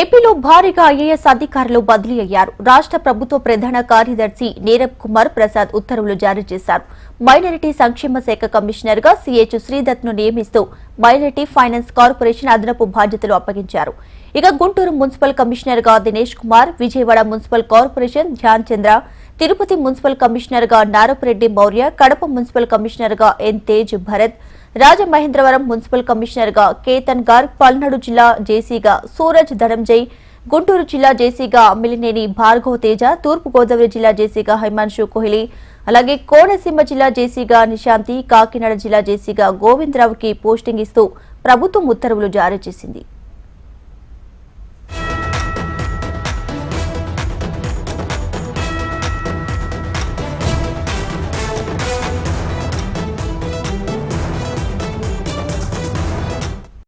ఏపీలో భారీగా ఐఏఎస్ అధికారులు బదిలీ అయ్యారు. రాష్ట్ర ప్రభుత్వ ప్రధాన కార్యదర్శి నీరబ్ కుమార్ ప్రసాద్ ఉత్తర్వులు జారీ చేశారు. మైనారిటీ సంక్షేమ శాఖ కమిషనర్గా సిహెచ్ శ్రీదత్ను నియమిస్తూ మైనారిటీ ఫైనాన్స్ కార్పొరేషన్ అదనపు బాధ్యతలు అప్పగించారు. ఇక గుంటూరు మున్సిపల్ కమిషనర్గా Dinesh Kumar Vijayawada municipal corporation Dhyan Chandra Tirupati municipal కమిషనర్గా నారపరెడ్డి మౌర్య కడప మున్సిపల్ కమిషనర్గా ఎన్ తేజ్ భరత్ రాజమహేంద్రవరం మున్సిపల్ కమిషనర్గా కేతన్ గార్ పల్నాడు జిల్లా జేసీగా సూరజ్ ధనంజయ్ గుంటూరు జిల్లా జేసీగా మిలినేని భార్గవ తేజ తూర్పు గోదావరి జిల్లా జేసీగా హిమాంశు కోహ్లీ అలాగే కోనసీమ జిల్లా జేసీగా నిశాంతి కాకినాడ జిల్లా జేసీగా గోవిందరావుకి పోస్టింగ్ ఇస్తూ ప్రభుత్వం ఉత్తర్వులు జారీ చేసింది.